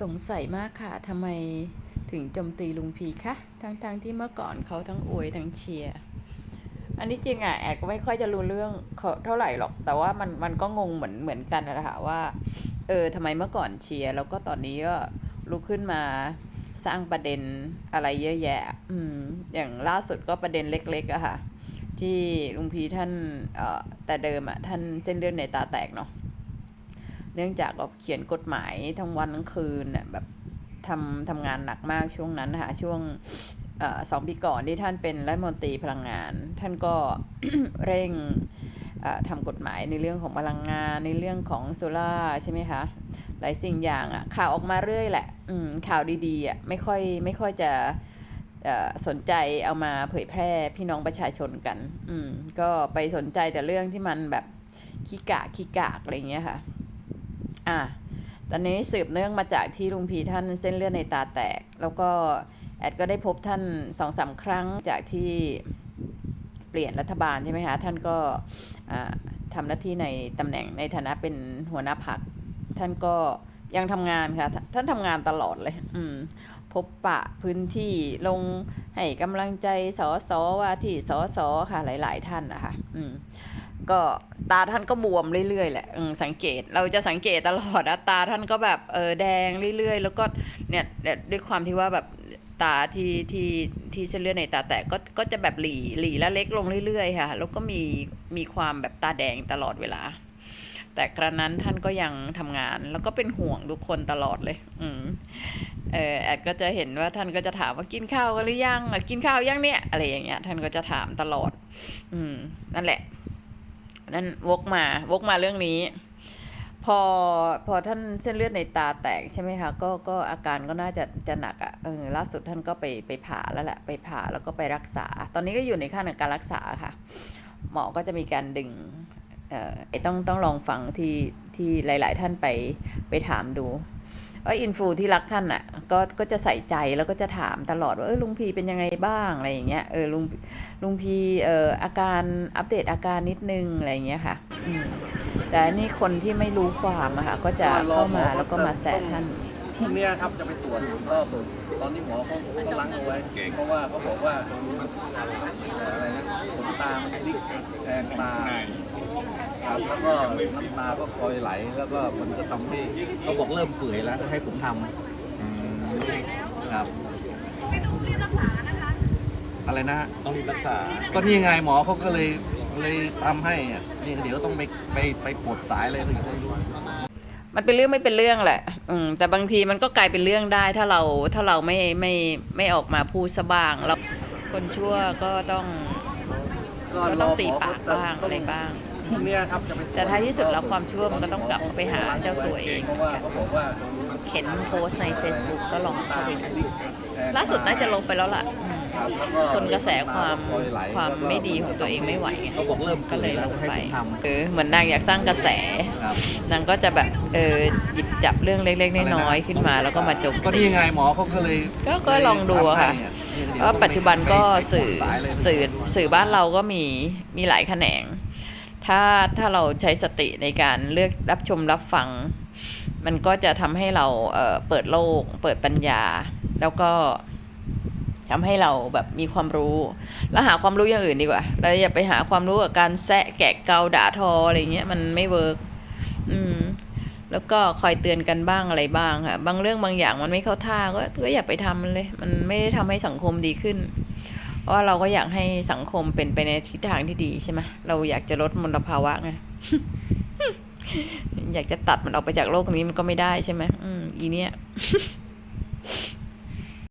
สงสัยมากค่ะทำไมถึงโจมตีลุงพีคะทั้งๆทที่เมื่อก่อนเขาทั้งอวยทั้งเชียร์อันนี้จริงอะแอดก็ไม่ค่อยจะรู้เรื่องเขาเท่าไหร่หรอก แต่ว่ามันมันก็งงเหมือนเหมือนกันนะคะว่าเออทำไมเมื่อก่อนเชียร์แล้วก็ตอนนี้ก็ลุกขึ้นมาสร้างประเด็นอะไรเยอะแยะ อืม อย่างล่าสุดก็ประเด็นเล็กๆอะค่ะ ที่ลุงพีท่านเอ่อแต่เดิมอะท่านเส้นเลือดในตาแตกเนาะ เนื่องจากว่าเขียนกฎหมายทั้งวันทั้งคืนแบบทำทำงานหนักมากช่วงนั้นนะคะช่วงอสองปีก่อนที่ท่านเป็นรัฐมนตรีพลังงาน ท่านก็เร่งทำกฎหมายในเรื่องของพลังงานในเรื่องของโซล่าใช่ไหมคะหลายสิ่งอย่างอะ่ะข่าวออกมาเรื่อยแหละอืมข่าวดีๆอะ่ะไม่ค่อยไม่ค่อยจะสนใจเอามาเผยแพร่พี่น้องประชาชนกัน อืมก็ไปสนใจแต่เรื่องที่มันแบบขี้กากขี้กากอะไรอย่างเงี้ยค่ะ อะตอนนี้สืบเนื่องมาจากที่ลุงพีท่านเส้นเลือดในตาแตก แล้วก็แอดก็ได้พบท่านสองสามครั้งจากที่เปลี่ยนรัฐบาลใช่ไหมคะท่านก็อ่าทำหน้าที่ในตำแหน่งในฐานะเป็นหัวหน้าพักท่านก็ยังทำงานค่ะ ท่านทำงานตลอดเลย อืม พบปะพื้นที่ลงให้กำลังใจสอสอว่าที่สอสอค่ะ หลาย ๆ ท่านนะคะ อืม ก็ตาท่านก็บวมเรื่อยๆแหละสังเกตเราจะสังเกตตลอดนะตาท่านก็แบบเออแดงเรื่อยๆ แล้วก็เนี่ยเนี่ยด้วยความที่ว่าแบบตาที่ที่ที่เส้นเลือดในตาแตกก็ก็จะแบบหลีหลีและเล็กลงเรื่อยๆค่ะ แล้วก็มีมีความแบบตาแดงตลอดเวลา แต่กระนั้นท่านก็ยังทำงาน แล้วก็เป็นห่วงทุกคนตลอดเลย อืมเออแอดก็จะเห็นว่าท่านก็จะถามว่ากินข้าวกันหรือยังกินข้าวยังเนี่ยอะไรอย่างเงี้ย ท่านก็จะถามตลอด อืมนั่นแหละ นั่นวกมาวกมาเรื่องนี้ พอพอท่านเส้นเลือดในตาแตกใช่ไหมคะก็ก็อาการก็น่าจะจะหนักอะ่ะเออล่าสุดท่านก็ไปไปผ่าแล้วแหละไปผ่าแล้วก็ไปรักษา ตอนนี้ก็อยู่ในขั้นของการรักษาค่ะ หมอก็จะมีการดึงเออต้องต้องลองฟังที่ที่หลาย ๆ ท่านไปไปถามดู ว่าอินฟูที่รักท่านอะก็ก็จะใส่ใจแล้วก็จะถามตลอดว่าเออลุงพีเป็นยังไงบ้างอะไรอย่างเงี้ยเออลุงลุงพีเอ่ออาการอัปเดตอาการนิดนึงอะไรอย่างเงี้ยค่ะอืมแต่อันนี่คนที่ไม่รู้ความอะค่ะก็จะเข้ามาแล้วก็มาแซะท่านพรุ่งนี้ครับจะไปตรวจก็ตอนนี้หมอเขาเขาล้างเอาไว้ เพราะว่าเขาบอกว่าอะไรนะขนตามันพลิกแทงตา ครับแล้วก็น้ำตาก็คอยไหล แล้วก็มันจะทำให้เขาบอกเริ่มเปื่อยแล้วให้ผมทำครับอะไรนะฮะต้องรีบรักษา ก็นี่ไงหมอเขาก็เลยเลยทำให้อะนี่เดี๋ยวต้องไปไปไปปลดสายเลยถึงจะรู้ มันเป็นเรื่องไม่เป็นเรื่องแหละ อืม แต่บางทีมันก็กลายเป็นเรื่องได้ถ้าเราถ้าเราไม่ไม่ไม่ออกมาพูดซะบ้างแล้วคนชั่วก็ต้องก็ต้องตีปากบ้างอะไรบ้าง พรุ่งนี้ครับจะไปตรวจแต่ท้ายที่สุดแล้วความชั่วมันก็ต้องกลับไปหาเจ้าตัวเองเพราะว่าเขาบอกว่าเห็นโพสต์ใน Facebook ก็ลองเข้าตาไปมันดูพลิกแทงตล่าสุดน่าจะลงไปแล้วล่ะอืมครับแล้วทนกระแสความน้ำตก็ไหลความไม่ดีของตัวเองไม่ไหวไงเขาบอกเริ่มก็เลยลงไปให้ผมทเออเหมือนนางอยากสร้างกระแสำครับนางก็จะแบบเออหยิบจับเรื่องเล็กๆน้อยๆขึ้นมา แล้วก็มาโจมก็ตีนี่ไงหมอเขาก็เลยก็ก็ลองดูอะค่ะทำให้นี่เดี๋ยวเพราะปัจจุบันก็สื่อไปปลดสายเลยสื่อสื่อบ้านเราก็มีมีหลายแขนง ถ้าถ้าเราใช้สติในการเลือกรับชมรับฟัง มันก็จะทำให้เราเเปิดโลก เปิดปัญญา แล้วก็ทำให้เราแบบมีความรู้ แล้วหาความรู้อย่างอื่นดีกว่าเราอย่าไปหาความรู้กับการแซะแกะเกาด่าทออะไรเงี้ยมันไม่เวิร์กอืมแล้วก็คอยเตือนกันบ้างอะไรบ้างค่ะ บางเรื่องบางอย่างมันไม่เข้าท่าก็ก็อย่าไปทำมันเลย มันไม่ได้ทำให้สังคมดีขึ้น ว่าเราก็อยากให้สังคมเป็นไปในทิศทางที่ดีใช่ไหมเราอยากจะลดมลภาวะไงอยากจะตัดมันออกไปจากโลกนี้มันก็ไม่ได้ใช่ไหมอืมอีเนี้ย